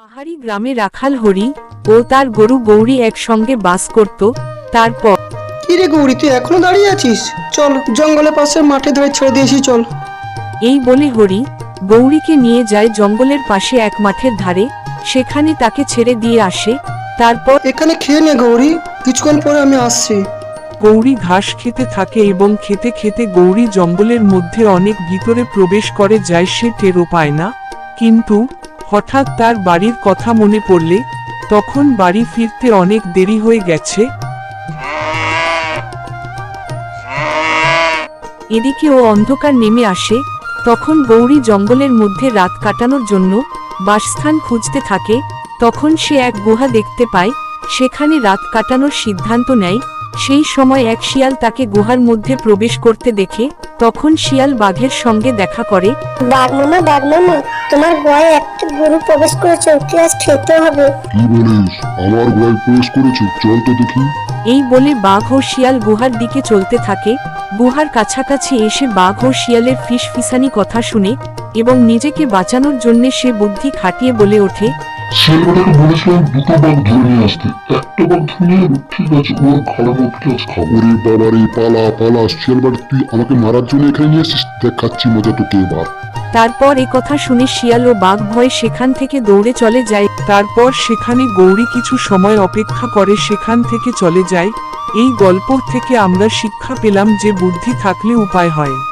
পাহাড়ি গ্রামে রাখাল হরি ও তার গরু গৌরী একসঙ্গে বাস করত তারপর কি রে গৌরী তুই এখনও দাঁড়িয়ে আছিস? চল জঙ্গলের পাশে মাঠে ধরে ছেড়ে দিয়েছি চল। এই বলে হরি গৌরীকে নিয়ে যায় জঙ্গলের পাশে এক মাঠের ধারে সেখানে তাকে ছেড়ে দিয়ে আসে তারপর এখানে খেয়ে নে গৌরী কিছুক্ষণ পরে আমি আসছি। গৌরী ঘাস খেতে থাকে এবং খেতে খেতে গৌরী জঙ্গলের মধ্যে অনেক ভিতরে প্রবেশ করে যায় সে টেরও পায় না। কিন্তু হঠাৎ তার বাড়ির কথা মনে পড়লে তখন বাড়ি ফিরতে অনেক দেরি হয়ে গেছে। এদিকে ও অন্ধকার নেমে আসে তখন গৌরী জঙ্গলের মধ্যে রাত কাটানোর জন্য বাসস্থান খুঁজতে থাকে তখন সে এক গুহা দেখতে পায় সেখানে রাত কাটানোর সিদ্ধান্ত নেয় সেই সময় এক শিয়াল তাকে গুহার মধ্যে প্রবেশ করতে দেখে তখন শিয়াল বাঘের সঙ্গে দেখা করে বাঘ মামা বাঘ মামা তোমার গয়ে একটা গরু প্রবেশ করেছে ওকে আজ খেতে হবে। কি বলিস? আমার ঘরে প্রবেশ করেছে চল তো দেখি। এই বলে বাঘ ও শিয়াল গুহার দিকে চলতে থাকে। গুহার কাছাকাছি এসে বাঘ ও শিয়ালের ফিস ফিসানি কথা শুনে এবং নিজেকে বাঁচানোর জন্য সে বুদ্ধি খাটিয়ে বলে ওঠে ছেলেটাকে বলেছিলাম দুটো বাঘ ধরে নিয়ে আসতে। একটা বাঘ ধরে নিয়ে ঠিক আছে ওর মধ্যে আজ খাব। রে বাবা রে পালা পালা শেয়ালবার তুই আমাকে মারার জন্য এখানে নিয়ে এসেছিস? দেখাচ্ছি মজা তোকে এবার। তারপর এ কথা শুনে শিয়াল ও বাঘ ভয়ে সেখান থেকে দৌড়ে চলে যায়। তারপর সেখানে গৌরী কিছু সময় অপেক্ষা করে সেখান থেকে চলে যায়। এই গল্প থেকে আমরা শিক্ষা পেলাম যে বুদ্ধি থাকলে উপায় হয়।